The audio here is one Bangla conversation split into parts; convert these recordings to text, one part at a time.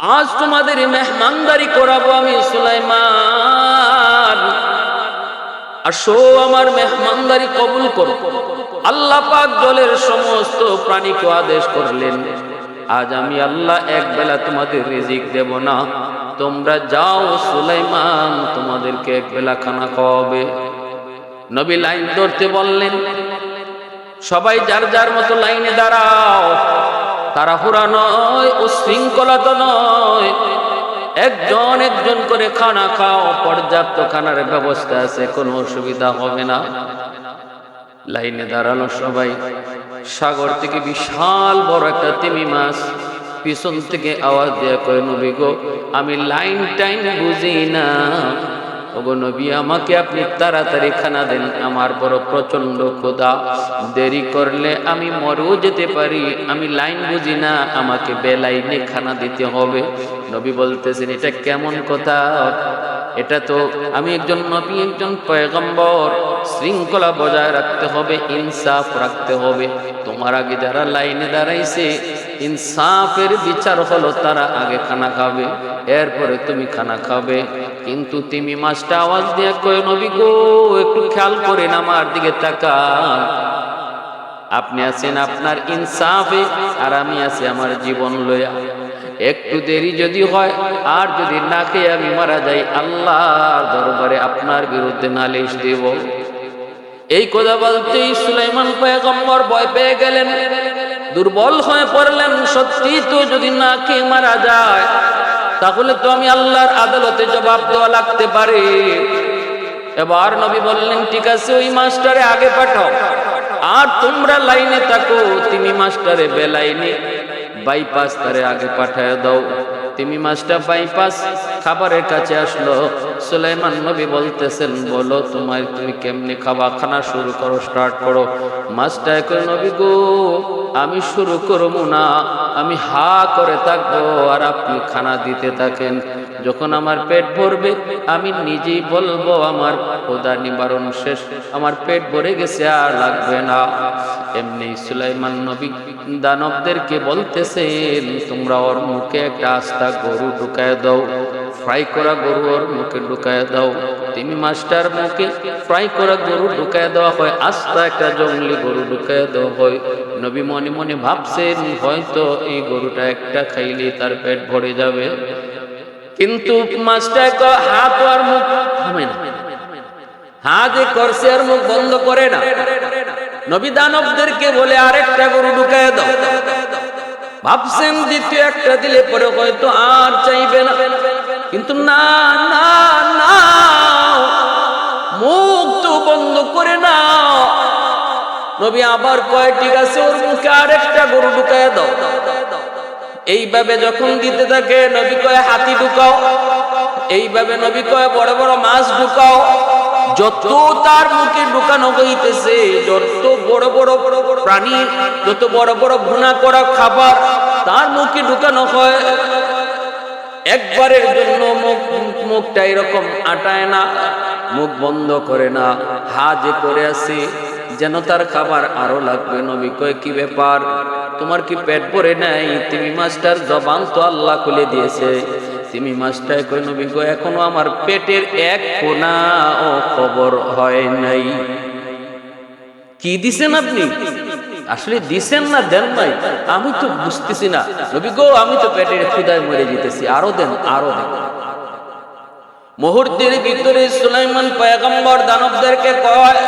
আজ তোমাদের মেহমানদারি করাবো আমি সুলাইমান। আসো আমার মেহমানদারি কবুল করো। আল্লাহ পাক জলের সমস্ত প্রাণীকে আদেশ করলেন, আজ আমি আল্লাহ এক বেলা তোমাদের রিজিক দেব না। তোমরা যাও সুলাইমান, তোমাদেরকে এক বেলা খানা খাওয়াবে। নবী লাইন ধরতে বললেন, সবাই যার যার মতো লাইনে দাঁড়াও। তাড়াহুড়া নয় ও শৃঙ্খলা তো নয়। একজন একজন করে খানা খাও, পর্যাপ্ত খানার ব্যবস্থা আছে, কোনো অসুবিধা হবে না। লাইনে দাঁড়ানো সবাই। সাগর থেকে বিশাল বড় একটা তিমি মাছ পিছন থেকে আওয়াজ দেয়া কয় নবী গো, আমি লাইন টাইম বুঝি না। ওগো নবী, আমাকে আপনি তাড়াতাড়ি খানা দেন, আমার বড় প্রচণ্ড ক্ষুধা। দেরি করলে আমি মরেও যেতে পারি, আমি লাইন বুঝি না, আমাকে বেলাইনে খানা দিতে হবে। নবী বলতেছেন, এটা কেমন কথা? এটা তো আমি একজন নবী, একজন পয়গম্বর। শৃঙ্খলা বজায় রাখতে হবে, ইনসাফ রাখতে হবে। তোমার আগে যারা লাইনে দাঁড়াইছে, ইনসাফের বিচার হলো তারা আগে খানা খাবে, এরপরে তুমি খানা খাবে। কিন্তু তুমি মাছটা আওয়াজ দিয়ে কয়ে, নবী গো, একটু খেয়াল করেন আমার দিকে তাকান। আপনি আছেন আপনার ইনসাফে আর আমি আছি আমার জীবন লয়া। একটু দেরি যদি হয়, আর যদি না খেয়ে আমি মারা যাই আল্লাহর দরবারে আপনার বিরুদ্ধে নালিশ দেব। এই কথা বলতেই সুলাইমান পয়গম্বর ভয় পেয়ে গেলেন। দুর্বল হয়ে পড়লেন, সত্যি তো যদি না খেয়ে মারা যায় তাহলে তো আমি আল্লাহর আদালতে জবাব দেওয়া লাগতে পারে। এবার নবী বললেন, ঠিক আছে, ওই মাস্টারে আগে পাঠাও। আর তোমরা লাইনে থাকো তুমি মাস্টারে বেলাইনে বাইপাস তারে আগে পাঠায় দাও। তুমি মাস্টার বাইপাস খাবারের কাছে আসলো। সুলাইমান নবী বলতেছেন, বলো তোমার, তুমি কেমনি খাবা খানা শুরু করো স্টার্ট করো? মাস্টার করে নবী গো, আমি শুরু করব না। আমি হা করে থাকব আর আপনি খানা দিতে থাকেন। যখন আমার পেট ভরবে, আমি নিজেই বলব, আমার খোদা নিবারণ শেষ, আমার পেট ভরে গেছে আর লাগবে না। এমনি সুলাইমান নবী দানবদেরকে বলতেছেন, তোমরা ওর মুখে একটা আস্থা গরু ঢুকায় দাও, ফ্রাই করা গরু ওর মুখে ঢুকায় দাও। তুমি মাস্টার মুখে ফ্রাই করা গরু ঢুকায় দেওয়া হয় আস্থা একটা জঙ্গলি গরু ঢুকায় দেওয়া হয়। নবী মনে মনে ভাবছেন, হয়তো এই গরুটা একটা খাইলে তার পেট ভরে যাবে। কিন্তু মাছটা হাত আর মুখ করছে আর মুখ বন্ধ করে না। নবী দানবদেরকে বলে, আরেকটা গরু ঢুকায় দাও। ভাবছেন, দ্বিতীয় একটা দিলে পরে হয়তো আর চাইবে না। কিন্তু না না না, মুখ তো বন্ধ করে না নবী আবার কয়, ঠিক আছে, ওর মুখে আরেকটা গরু ঢুকায় দাও। এইভাবে যখন দিতে থাকে, নবী কয়, হাতি ঢুকাও। এইভাবে নবী কয়, বড় বড় মাছ ঢুকাও। যত তার মুখে ঢুকানো হইতেছে, যত বড় বড় বড় প্রাণী, যত বড় বড় ভুনা করা খাবার তার মুখে ঢুকানো হয়। একবারের জন্য মুখ, মুখটা এরকম আটায় না, মুখ বন্ধ করে না হাজে করে আসি যেন তার খাবার আরও লাগবে। নবী কয়, কি ব্যাপার? তোমার কি পেট ভরে নাই? তুমি মাস্টার জবান তো আল্লাহ খুলে দিয়েছে। তুমি মাস্টার কই নবী গো, এখনও আমার পেটের এক কোনা ও খবর হয় নাই। কি দিছেন আপনি? আসলে দিছেন না, দেন নাই। আমি তো বুঝতেছি না। নবী গো, আমি তো পেটের ক্ষুদায় মরে যেতেছি। আরও দেন আরও দেন। মুহূর্তের ভিতরে সুলাইমান পয়গম্বর দানবদেরকে কয়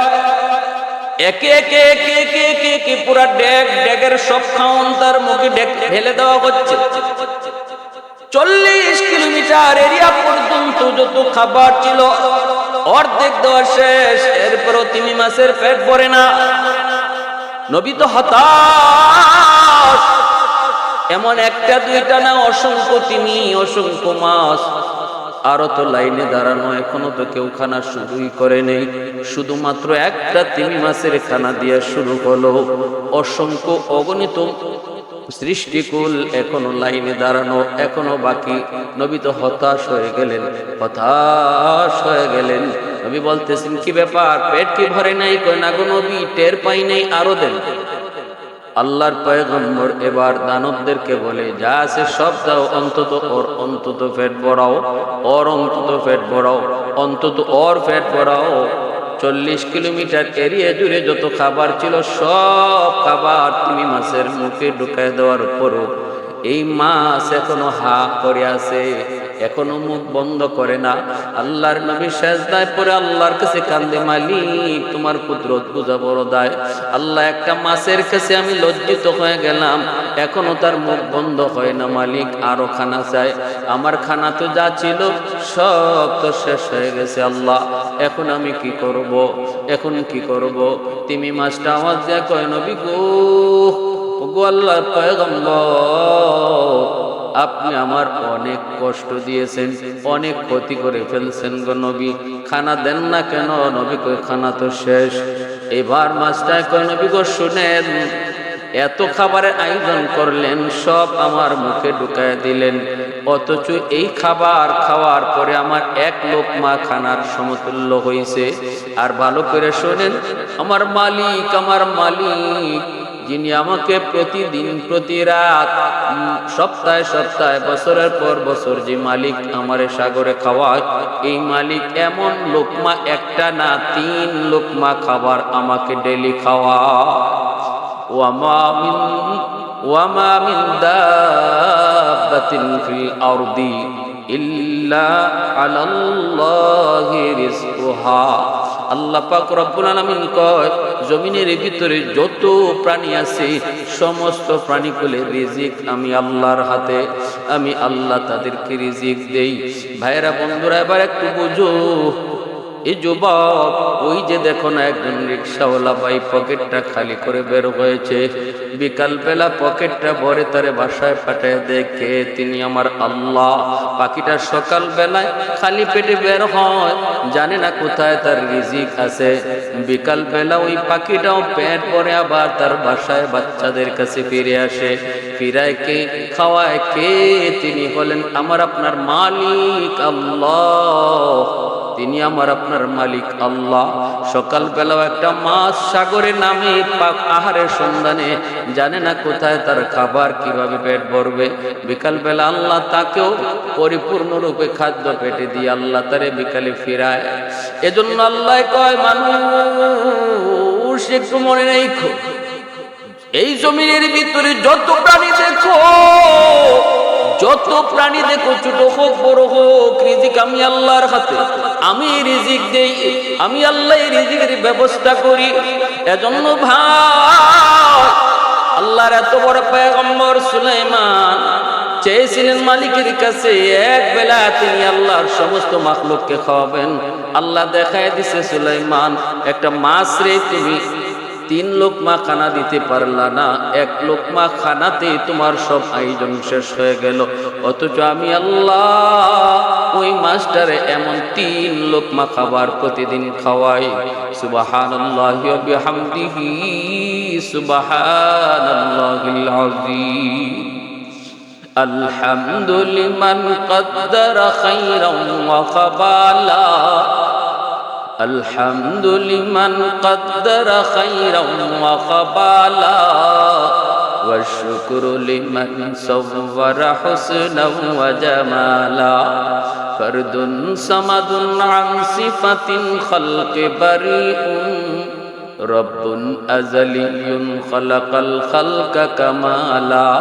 একে একে একে একে একে একে, পুরা ডেক, ডেকের সব খাওন তার মুখে ডেক ঢেলে দেওয়া হচ্ছে। চল্লিশ কিলোমিটার এরিয়া পর্যন্ত যত খাবার ছিল, অর্ধেক দেওয়া শেষ। এরপরও তিমি মাসের পেট ভরে না। নবী তো হতাশ। এমন একটা, দুইটা না, অসংখ্য তিমি, অসংখ্য মাছ। আরও তো লাইনে দাঁড়ানো এখনও তো কেউ খানা শুরুই করে নেই। শুধুমাত্র একটা তিন মাসের খানা দিয়ে শুরু হলো। অসংখ্য অগণিত সৃষ্টিকুল এখনও লাইনে দাঁড়ানো, এখনও বাকি। নবী তো হতাশ হয়ে গেলেন, হতাশ হয়ে গেলেন। নবী বলতেছেন, কি ব্যাপার? পেট কি ভরে নাই? কয়, না গো নবী, টের পাই নাই, আরও দেন। আল্লাহর পয়গম্বর এবার দানবদেরকে বলে, যা আছে সব দাও, অন্তত ওর, অন্তত ফেট ভরাও, ওর অন্তত ফেট ভরাও, অন্তত ওর ফেট ভরাও। চল্লিশ কিলোমিটার এরিয়া জুড়ে যত খাবার ছিল, সব খাবার তুমি মাছের মুখে ঢুকায় দেওয়ার পরও এই মাছ এখনও হা করে আছে। এখনও মুখ বন্ধ করে না। আল্লাহর নবী সেজদায় পরে আল্লাহর কাছে কান্দে মালিক, তোমার কুদরত বুঝা বড় দায়। আল্লাহ একটা মাছের কাছে আমি লজ্জিত হয়ে গেলাম। এখনও তার মুখ বন্ধ হয় না, মালিক, আরও খানা চাই। আমার খানা তো যা ছিল, সব তো শেষ হয়ে গেছে, আল্লাহ। এখন আমি কি করব? এখন কি করব? তুমি মাছটা আওয়াজ দেয়া কয়, নবী গো, ওগো আল্লাহর পয়গম্বর আপনি আমার অনেক কষ্ট দিয়েছেন, অনেক ক্ষতি করে ফেলছেন গো নবী। খানা দেন না কেন? নবী কই খানা তো শেষ। এবার মাছটায় কয়, নবী গো, শুনেন, এত খাবারের আয়োজন করলেন, সব আমার মুখে ঢুকায় দিলেন। অথচ এই খাবার খাওয়ার পরে আমার এক লোক মা খানার সমতুল্য হয়েছে। আর ভালো করে শোনেন, আমার মালিক আমার মালিক যিনি আমাকে প্রতিদিন, প্রতি রাত সপ্তাহে সপ্তাহে, বছরের পর বছর যে মালিক আমারে সাগরে খাওয়ায়, এই মালিক এমন লোকমা, একটা না তিন লোকমা খাবার আমাকে ডেলি খাওয়া ওয়ামা মিন ওয়ামা মিন ফিল আরদি ইল্লা আলাল্লাহি রিজকুহা। আল্লাহ পাক রব্বুল আলামিন কয়, জমিনের ভিতরে যত প্রাণী আছে, সমস্ত প্রাণীগুলো রিজিক আমি আল্লাহর হাতে, আমি আল্লাহ তাদেরকে রিজিক দেই। ভাইরা বন্ধুরা, এবার একটু বুঝো এই যুবক, ওই যে দেখো না, একজন রিক্সাওয়ালা ভাই পকেটটা খালি করে বের হয়েছে। বিকাল বেলা পকেটটা ভরে তারে বাসায় পাঠায় দেখে তিনি? আমার আল্লাহ। পাখিটা সকাল বেলায় খালি পেটে বের হয়। জানে না কোথায় তার রিজিক আছে। বিকাল বেলা ওই পাখিটাও পেট ভরে আবার তার বাসায় বাচ্চাদের কাছে ফিরে আসে। ফিরায় কে? খাওয়ায় কে? তিনি হলেন আমার আপনার মালিক আল্লাহ। তিনি আমার আপনার মালিক আল্লাহ। সকালবেলাও একটা মাছ সাগরে নামে পাক আহারের সন্ধানে জানে না কোথায় তার খাবার কীভাবে পেট ভরবে। বিকালবেলা আল্লাহ তাকেও পরিপূর্ণরূপে খাদ্য পেটে দিয়ে আল্লাহ তারে বিকালে ফিরায়। এজন্য আল্লাহ কয়, মানুষ, একটু মনে রেখো। এই জমিনের ভিতরে যত প্রাণী দেখো যত প্রাণী দেখো, ছোট হোক, বড় হোক, রিজিক আমি আল্লাহর হাতে। আমি রিজিক দেই, আমি আল্লাহ রিজিকের ব্যবস্থা করি। এজন্য ভাই, আল্লাহর এত বড় পয়গম্বর সুলাইমান চেয়েছিলেন মালিকের কাছে, এক বেলা তিনি আল্লাহর সমস্ত মাখলুককে খাওয়াবেন। আল্লাহ দেখায় দিছে সুলাইমান, একটা মাছ রে তুমি তিন লোকমা খানা দিতে পারলা না। এক লোকমা খানাতে তোমার সব আয়োজন শেষ হয়ে গেল। অথচ আমি আল্লাহ ওই মাস্টারে এমন তিন লোকমা খাবার প্রতিদিন খাওয়াই। সুবাহান আল্লাহামদিহি সুবাহান আলহামদুলিমান কদ্দারা খাইরাম ওয়া খাবালা। الحمد لمن قدر خيرا وقبالا والشكر لمن صور حسنا وجمالا فرد صمد عن صفة خلق بريء رب أزلي خلق الخلق كمالا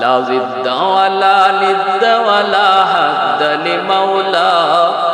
لا ضد ولا ند ولا حد لمولاه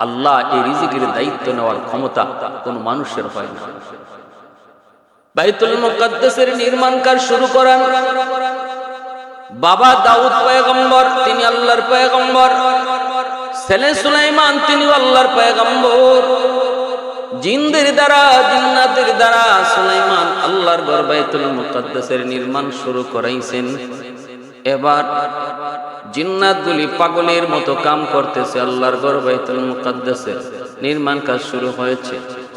আল্লাহ এই রিজিকের দায়িত্ব নেওয়ার ক্ষমতা কোন মানুষের হয় না। বাইতুল মুকাদ্দাসের নির্মাণ কাজ শুরু করেন। বাবা দাউদ পয়গম্বর, তিনি আল্লাহর পয়গম্বর। ছেলে সুলাইমান তিনি আল্লাহর পয়গম্বর। জিনদের দ্বারা, জিন্নাতের দ্বারা সুলাইমান আল্লাহর ঘর বাইতুল মুকাদ্দাসের নির্মাণ শুরু করাইছেন। এবার জিন্নাতগুলি পাগলের মতো কাম করতেছে আল্লাহর ঘর বাইতুল মুকাদ্দাসের নির্মাণ কাজ শুরু হয়েছে।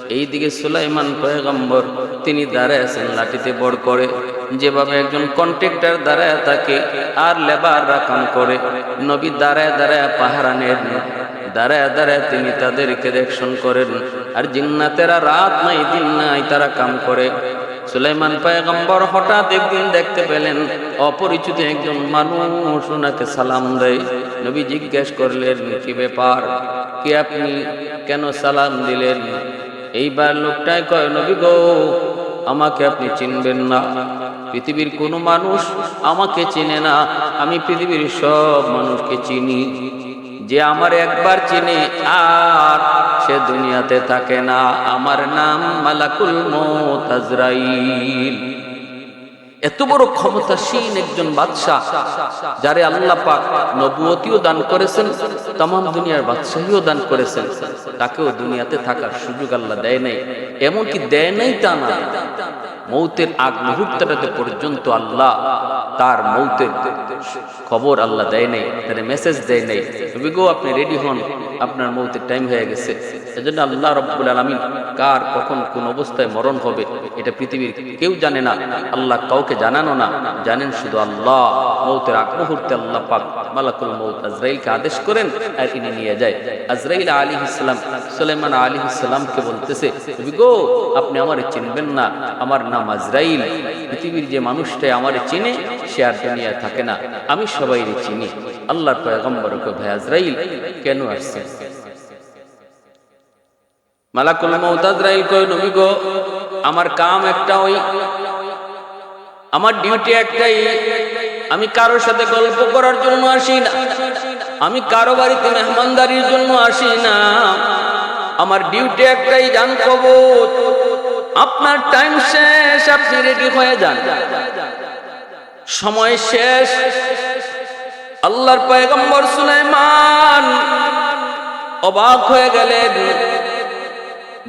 এইদিকে সুলাইমান পয়গম্বর, তিনি দাঁড়ায় আছেন লাঠিতে বড় করে। যেভাবে একজন কন্ট্রাক্টর দাঁড়ায় থাকে আর লেবাররা কাম করে। নবী দাঁড়ায় দাঁড়ায় পাহারা নেন। দাঁড়ায় দাঁড়ায় তিনি তাদেরকে দেখশন করেন। আর জিন্নাতেরা রাত নাই, দিন নাই তারা কাম করে। সুলাইমান পায়গম্বর হঠাৎ একদিন দেখতে পেলেন, অপরিচিত একজন মানুষ ওনাকে সালাম দেয়। নবী জিজ্ঞেস করলেন, কি ব্যাপার? কি আপনি? কেন সালাম দিলেন? এইবার লোকটাই কয়, নবী গো, আমাকে আপনি চিনবেন না। পৃথিবীর কোনো মানুষ আমাকে চিনে না। আমি পৃথিবীর সব মানুষকে চিনি। যে আমার একবার চিনে, আর সে দুনিয়াতে থাকে না। আমার নাম মালাকুল মৌত আজরাইল। এত বড় ক্ষমতাসীন একজন বাদশাহ, যারে আল্লাহ পাক নবুয়তিও দান করেছেন তাম দুনিয়ার বাদশাহীও দান করেছেন। তাকেও দুনিয়াতে থাকার সুযোগ আল্লাহ দেয় নাই, এমনকি দেয় নাই তা না। মৌতের আগ মুহূর্তটাতে পর্যন্ত আল্লাহ তার মৌতের খবর আল্লাহ দেয় নাই তার মেসেজ দেয় নাই। তুমি গো, আপনি রেডি হন? আপনার মৌতের টাইম হয়ে গেছে। এজন্য আল্লাহ রব্বুল আলমিন কার কখন কোন অবস্থায় মরণ হবে, এটা পৃথিবীর কেউ জানে না। আল্লাহ কাউকে জানানো না। জানেন শুধু আল্লাহ। মৌতের আগ মুহূর্তে আল্লাহ পাক মালাকুল মৌত আজরাইলকে আদেশ করেন আর ইনি নিয়ে যায়। আজরাইল আলী ইসলাম সুলাইমান আলী ইসলামকে বলতেছে তুমি গো, আপনি আমারে চিনবেন না। আমার নাম আজরাইল। পৃথিবীর যে মানুষটাই আমারে চিনে সে আর দুনিয়া থাকে না। আমি সবাই চিনি। আল্লাহর পয়গম্বরকে কেন আসছে মালাকুল আমার কাম একটা ওই আমার ডিউটি একটাই আমি কারোর সাথে গল্প করার জন্য আসি না। আমি কারও বাড়িতে মেহমানদারির জন্য আসি না। আমার ডিউটি একটাই জান আপনার টাইম শেষ, আপনি রেডি হয়ে যান। সময় শেষ। আল্লাহর পয়গম্বর সুলাইমান অবাক হয়ে গেলেন।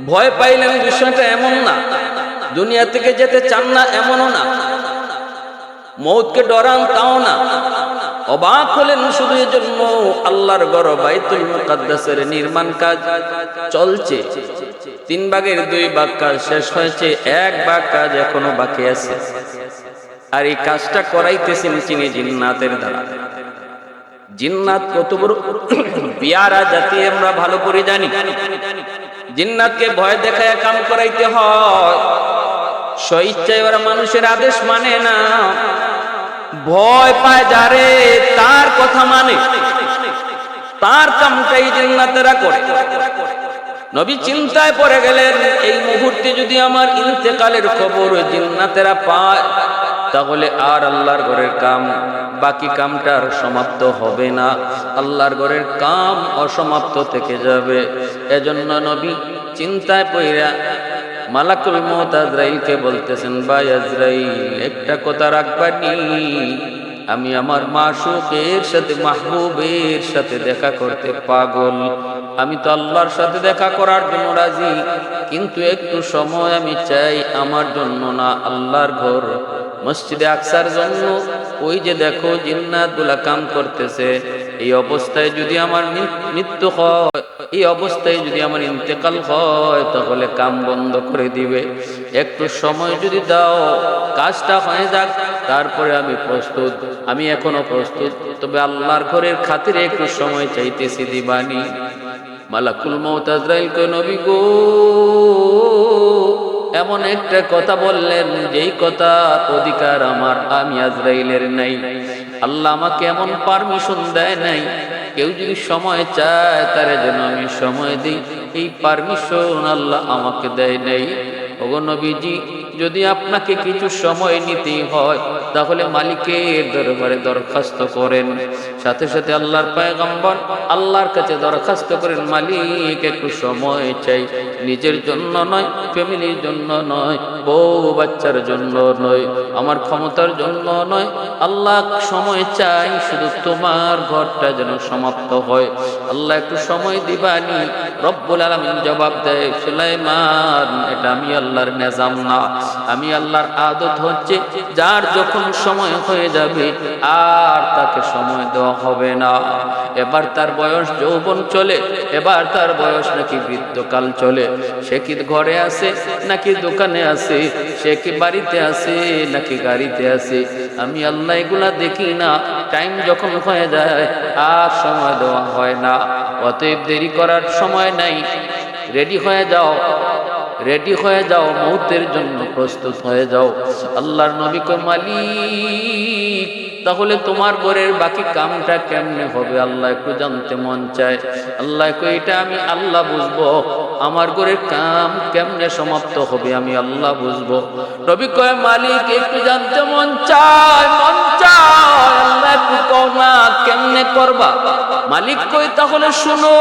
ভয় পাইলেন বিষয়টা এমন না, দুনিয়া থেকে যেতে চান না এমনও না। মৌতকে ডরান তাও না। অবাক হলেন শুধু এজন্য আল্লাহর গড় বাইতুল মুকাদ্দাসের নির্মাণ কাজ চলছে। তিন ভাগের দুই ভাগ কাজ শেষ হয়েছে, এক ভাগ কাজ এখনও বাকি আছে। আর এই কাজটা করাইতেছেন চিনি জিন্নাতের দ্বারা। জিন্নাত কত বড় বিয়ারা জাতি আমরা ভালো করে জানি। জিন্নাতকে ভয় দেখায় কাম করাইতে হয়। স্বইচ্ছায় ওরা মানুষের আদেশ মানে না। ভয় পায় যারে, তার কথা মানে। তার কামটাই জিন্নাতেরা করে। নবী চিন্তায় পড়ে গেলেন, এই মুহূর্তে যদি আমার ইন্তেকালের খবর জিন্নাতেরা পায় তাহলে আর আল্লাহর ঘরের কাম, বাকি কামটা আর সমাপ্ত হবে না। আল্লাহর ঘরের কাম অসমাপ্ত থেকে যাবে। এজন্য নবী চিন্তায় পইরা মালাকুল মত আজরাইলকে বলতেছেন, ভাই আজরাইল, একটা কথা রাখবানি আমি আমার মাসুকের সাথে, মাহবুবের সাথে দেখা করতে পাগল। আমি তো আল্লাহর সাথে দেখা করার জন্য রাজি, কিন্তু একটু সময় আমি চাই আমার জন্য না। আল্লাহর ঘর মসজিদে আকসার জন্য, ওই যে দেখো জিন্নাতগুলা কাম করতেছে, এই অবস্থায় যদি আমার মৃত্যু হয়, এই অবস্থায় যদি আমার ইন্তেকাল হয়, তাহলে কাম বন্ধ করে দিবে। একটু সময় যদি দাও, কাজটা হয়ে যাক, তারপরে আমি প্রস্তুত, আমি এখনও প্রস্তুত। তবে আল্লাহর ঘরের খাতিরে একটু সময় চাইতেছি দিবানি। মালাকুল মৌত আজরাইল কই নবী গো। এমন একটা কথা বললেন, যেই কথা অধিকার আমার, আমি আজরাইলের নাই। আল্লাহ আমাকে এমন পারমিশন দেয় নাই, কেউ যদি সময় চায়, তারে যেন আমি সময় দিই। এই পারমিশন আল্লাহ আমাকে দেয় নাই। ওগো নবীজি, যদি আপনাকে কিছু সময় নিতেই হয়, তাহলে মালিকের দরবারে দরখাস্ত করেন। সাথে সাথে আল্লাহর পায়গম্বর আল্লাহর কাছে দরখাস্ত করেন, মালিক, একটু সময় চাই। নিজের জন্য নয়, ফ্যামিলির জন্য নয়, বউ বাচ্চার জন্য নয়, আমার ক্ষমতার জন্য নয়। আল্লাহ সময় চাই শুধু তোমার ঘরটা যেন সমাপ্ত হয়। আল্লাহ একটু সময় দিবানি, রব্বুল আলমিন জবাব দেয় সেলাই সুলাইমান, এটা আমি আল্লাহর নেজাম না। আমি আল্লাহর আদত হচ্ছে, যার যখন সময় হয়ে যাবে, আর তাকে সময় দেওয়া হবে না। এবার তার বয়স যৌবন চলে, এবার তার বয়স নাকি বৃদ্ধকাল চলে। সে কি ঘরে আছে, নাকি দোকানে আছে? সে কি বাড়িতে আছে, নাকি গাড়িতে আছে? আমি আল্লাহ এগুলা দেখি না। টাইম যখন হয়ে যায়, আর সময় দেওয়া হয় না। অতএব দেরি করার সময় নাই। রেডি হয়ে যাও। রেডি হয়ে যাও, মৌতের জন্য প্রস্তুত হয়ে যাও। আল্লাহর নবী মালিক তাহলে তোমার ঘরের বাকি কামটা কেমনে হবে? আল্লাহ একটু জানতে মন চায়। আল্লাহ এটা আমি আল্লাহ বুঝব। আমার ঘরের কাম কেমনে সমাপ্ত হবে আমি আল্লাহ বুঝব। রবি কয়, মালিক, একটু জানতে মন চায় মন চায়। আল্লাহ একটু কেমনে করবা? মালিক কই তাহলে শুনো,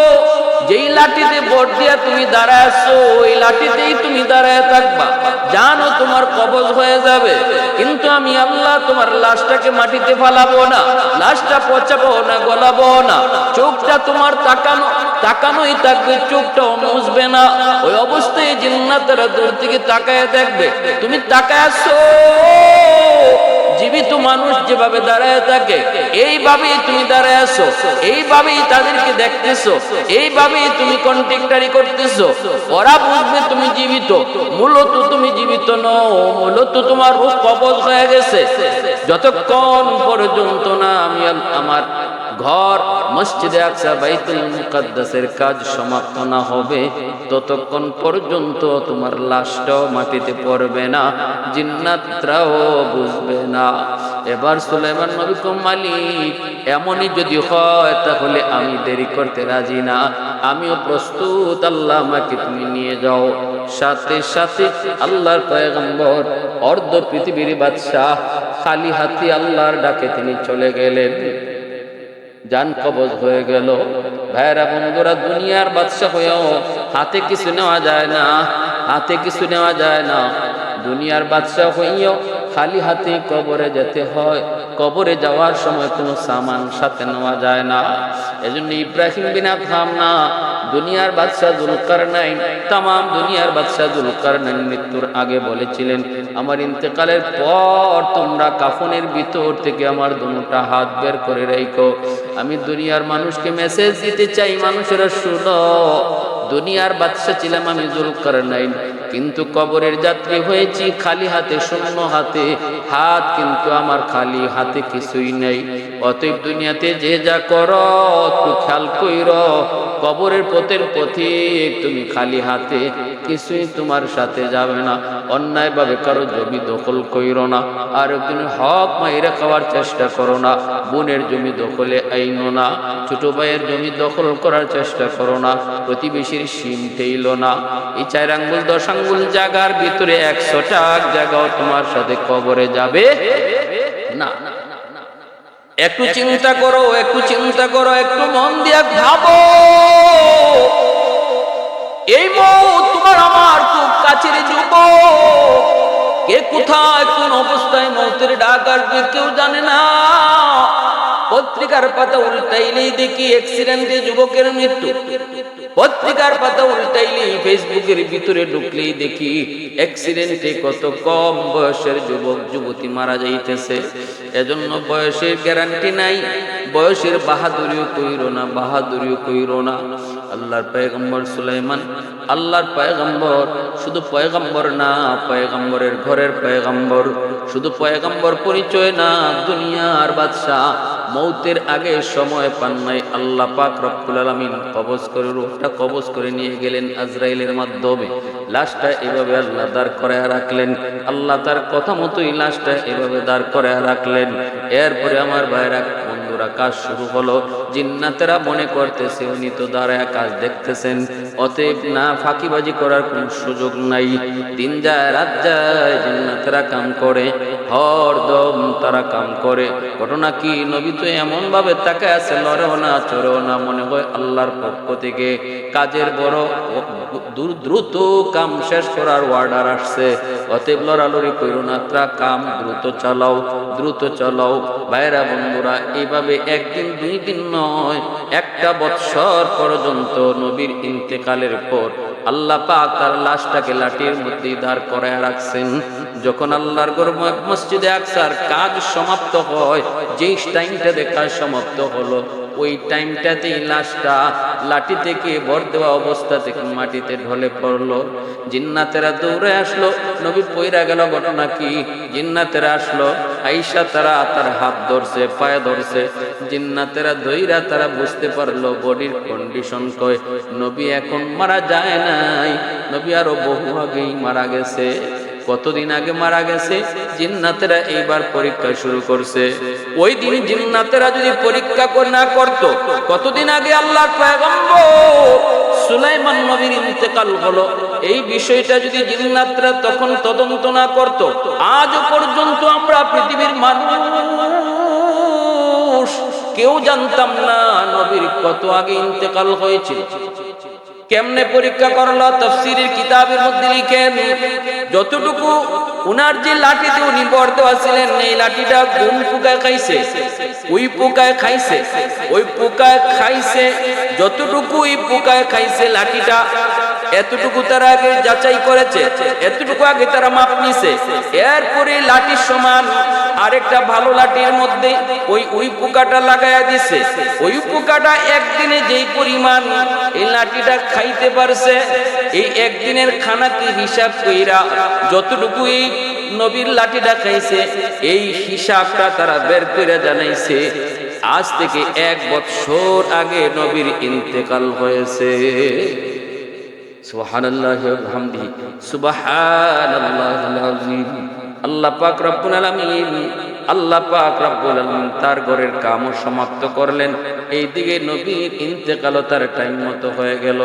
যেই লাঠিতে ভোট দিয়া তুমি দাঁড়ায় আছো, ওই লাঠিতেই তুমি দাঁড়ায় থাকবা। জানো তোমার কবজ হয়ে যাবে। কিন্তু আমি আল্লাহ তোমার লাশটাকে মাটিতে ফালাবো না, লাশটা পচাবো না, গলাবো না। চোখটা তোমার তাকানো তাকানোই থাকবে, চোখটাও মুসবে না। ওই অবস্থায় জিন্নাতেরা দূর থেকে তাকায় দেখবে। তুমি তাকায় আছো। জীবিত মানুষ যেভাবে দাঁড়ায় থাকে, এইভাবেই তুমি দাঁড়ায় আছো, এইভাবেই তাদেরকে দেখতেছো, এইভাবেই তুমি কন্ট্রাক্টারি করতেছো। ওরা বুঝবে তুমি জীবিত, মূলত তুমি জীবিত নও, মূলত তোমার রূপ কবজ হয়ে গেছে। যতক্ষণ পর্যন্ত না আমি আমার ঘর, মসজিদে আকসা বাইতুল মুকাদ্দাসের কাজ সমাপ্ত না হবে, ততক্ষণ পর্যন্ত তোমার লাশটাও মাটিতে পড়বে না, জিন্নাতরাও বুঝবে না। এবার সুলাইমান নবী কম মালিক, এমনই যদি হয় তাহলে আমি দেরি করতে রাজি না। আমিও প্রস্তুত, আল্লাহ আমাকে তুমি নিয়ে যাও। সাথে সাথে আল্লাহর পয়গম্বর, অর্ধ পৃথিবীর বাদশাহ, খালি হাতি আল্লাহর ডাকে তিনি চলে গেলেন। যান কবজ হয়ে গেল। ভাইরা বন্ধুরা, দুনিয়ার বাদশাহ হয়েও হাতে কিছু নেওয়া যায় না, হাতে কিছু নেওয়া যায় না। দুনিয়ার বাদশাহ হইও খালি হাতে কবরে যেতে হয়। কবরে যাওয়ার সময় কোনো সামান সাথে নেওয়া যায় না। এজন্য ইব্রাহিম বিনা থাম না, দুনিয়ার বাদশাহ জুলকার নাই তাম দুনিয়ার বাদশাহ জুলকার নাই মৃত্যুর আগে বলেছিলেন, আমার ইন্তেকালের পর তোমরা কাফনের ভিতর থেকে আমার দুটা হাত বের করে রেখো। আমি দুনিয়ার মানুষকে মেসেজ দিতে চাই, মানুষেরা শুনো, দুনিয়ার বাদশা ছিলাম আমি জুলকার নাই কিন্তু কবরের যাত্রী হয়েছি খালি হাতে, শূন্য হাতে। হাত কিন্তু আমার খালি হাতে কিছুই নেই। অতএব দুনিয়াতে যে যা কর খেয়াল কইর। কবরের পথের পথে তুমি খালি হাতে কিছুই তোমার সাথে যাবে না। অন্যায় অন্যায়ভাবে কারও জমি দখল কইর না, আর তুমি হক মাইরা খাওয়ার চেষ্টা করো না। বোনের জমি দখলে আইনো না, ছোট ভাইয়ের জমি দখল করার চেষ্টা করো না, প্রতিবেশীর সিম ঠেইল না। এই চার আঙ্গুল দশ আঙ্গুল জায়গার ভিতরে একশো টাক জায়গাও তোমার সাথে কবরে যাবে না। একটু চিন্তা করো, একটু চিন্তা করো, একটু মন দিয়া ভাবো। এই মৌ তোমার আমার খুব কাছের যুব কে কোথায়, কোন অবস্থায় মৌতের ডাক আসবে কেউ জানে না। পত্রিকার পাতা উল্টাইলেই দেখি অ্যাক্সিডেন্টে যুবকের মৃত্যু। পত্রিকার পাতা উল্টাইলেই ফেসবুকের ভিতরে ঢুকলেই দেখি অ্যাক্সিডেন্টে কত কম বয়সের যুবক, যুবতী মারা যাইতেছে। এজন্য বয়সের গ্যারান্টি নাই, বয়সের বাহাদুরিও কইরো না, বাহাদুরিও কইরো না। আল্লাহর পয়গম্বর সুলাইমান, আল্লাহর পয়গম্বর শুধু পয়গম্বর না, পয়গম্বরের ঘরের পয়গম্বর। শুধু পয়গম্বর পরিচয় না, দুনিয়ার বাদশাহ মৌতের আগে সময় পান নাই। আল্লাহ পাক রব্বুল আলামিন কবজ করে রূহটা কবজ করে নিয়ে গেলেন আজরাইলের মাধ্যমে। লাশটা এভাবে আল্লাহ দাঁড় করায় রাখলেন। আল্লাহ তার কথা মতোই লাশটা এভাবে দাঁড় করায় রাখলেন। এরপরে আমার ভাইরা, বন্ধুরা, কাজ শুরু হলো। জিন্নাতেরা মনে করতেছে, উনি তো দাঁড়ায় কাজ দেখতেছেন। অতএব না ফাঁকিবাজি করার কোন সুযোগ নাই। দিন যায়, রাত যায়, জিন্নাতেরা কাম করে। হরদম তারা কাম করে। ঘটনা কি? নবী তো এমন ভাবে তাকে আছে লড়েও না চড়েও না, মনে হয় আল্লাহর পক্ষ থেকে। কাজের বড় দ্রুত কাম শেষ করার অর্ডার আসছে। অতএব লড়ালড়ি করো না কাম দ্রুত চালাও দ্রুত চালাও। ভাইরা বন্ধুরা এইভাবে একদিন, দুই দিন নয়, একটা বৎসর পর্যন্ত নবীর ইন্তেকালের পর আল্লাহ পাক তার লাশটাকে লাঠির মধ্যে দাঁড় করায় রাখছেন। যখন আল্লাহর গর্ব মসজিদে আকসার কাজ সমাপ্ত হয়, যেই টাইমটা কাজ সমাপ্ত হলো, ওই টাইমটাতেই লাশটা লাঠি থেকে ভর দেওয়া অবস্থা থেকে মাটিতে ঢলে পড়ল। জিন্নাতেরা দৌড়ে আসলো, নবী পইরা গেল ঘটনা কি? জিন্নাতেরা আসলো আইসা তারা তার হাত ধরছে, পায়ে ধরছে। জিন্নাতেরা দইরা তারা বুঝতে পারল বডির কন্ডিশন কয়। নবী এখন মারা যায় নাই। নবী আরও বহু আগেই মারা গেছে। কতদিন আগে মারা গেছে? জিন্নাতেরা এইবার পরীক্ষা শুরু করছে। ওই দিন জিন্নাতেরা যদি পরীক্ষা না করত, কতদিন আগে আল্লাহ সুলাইমান নবীর ইন্তেকাল হলো? এই বিষয়টা যদি জিন্নাতরা তখন তদন্ত না করত, আজও পর্যন্ত আমরা পৃথিবীর মানুষ, কেউ জানতাম না নবীর কত আগে ইন্তেকাল হয়েছিল কেমনে পরীক্ষা করল? তফসিরের কিতাবের মধ্যে লিখেন, যতটুকু উনার যে লাঠিতে উনি বর্দ আছিলেন, এই লাঠিটা কোন পোকায় খাইছে? ওই পোকায় খাইছে? ওই পোকায় খাইছে, যতটুকু ওই পোকায় খাইছে, লাঠিটা এতটুকু তারা আগে যাচাই করেছে, এতটুকু আগে তারা মাপ নিছে। এরপরে লাঠির সমান, আরেকটা ভালো লাঠির মধ্যে ওই ওই পোকাটা লাগাইয়া দিছে। ওই পোকাটা একদিনে যেই পরিমাণ এই লাঠিটা খাইতে পারছে, এই একদিনের খানাকে হিসাব কইরা যতটুকু এই নবীর লাঠিটা খাইছে, এই হিসাবটা তারা বের করে জানাইছে। আজ থেকে এক বছর আগে নবীর ইন্তেকাল হয়েছে। সুবহানাল্লাহি ওয়া বিহামদিহি। সুবহানাল্লাহিল আযীম। আল্লাহ পাক রব্বুল আলামিন, আল্লাহ পাক রব্বুল আলামিন তার ঘরের কামও সমাপ্ত করলেন। এইদিকে নবীর ইন্তেকালও তার টাইম মতো হয়ে গেল।